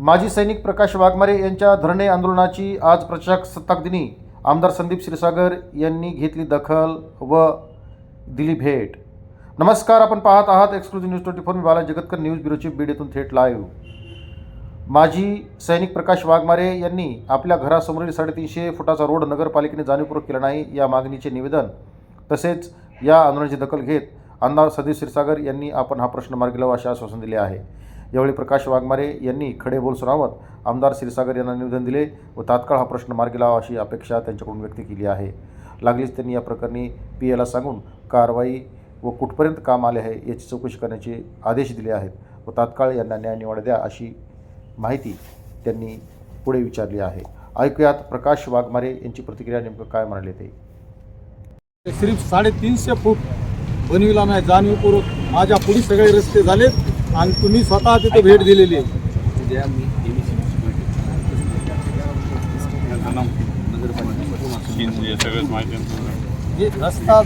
माजी सैनिक प्रकाश वाघमारे यांच्या धरणे आंदोलनाची आज प्रजासत्ताक दिनी आमदार संदीप क्षीरसागर यांनी घेतली दखल व दिली भेट. नमस्कार आपण पाहत आहात एक्सक्लुझिव्ह न्यूज ट्वेंटी फोर. मी बाला जगतकर न्यूज ब्युरोची बीड येथून थेट लाईव्ह. माजी सैनिक प्रकाश वाघमारे यांनी आपल्या घरासमोरील साडेतीनशे फुटाचा रोड नगरपालिकेने जाणीवपूर्वक केला नाही या मागणीचे निवेदन तसेच या आंदोलनाची दखल घेत आमदार सदीप क्षीरसागर यांनी आपण हा प्रश्न मार्गी लावा असे आश्वासन दिले आहे. यावेळी प्रकाश वाघमारे यांनी खडे बोल सुनावत आमदार क्षीरसागर यांना निवेदन दिले व तात्काळ हा प्रश्न मार्गी लावा अशी अपेक्षा त्यांच्याकडून व्यक्त केली आहे. लागलीच त्यांनी या प्रकरणी पी एला सांगून कारवाई व कुठपर्यंत काम आले आहे याची चौकशी करण्याचे आदेश दिले आहेत व तात्काळ यांना न्याय निवाडा द्या अशी माहिती त्यांनी पुढे विचारली आहे. ऐकूयात प्रकाश वाघमारे यांची प्रतिक्रिया नेमकं काय म्हणाले ते सिर्फ साडेतीनशे फूट बनविला नाही जाणीवपूर्वक. माझ्या पुढे सगळे रस्ते झालेत. आणि तुम्ही स्वतः तिथे भेट दिलेली आहे. उद्या मी हे सगळंच माहिती आहे. हे रस्ता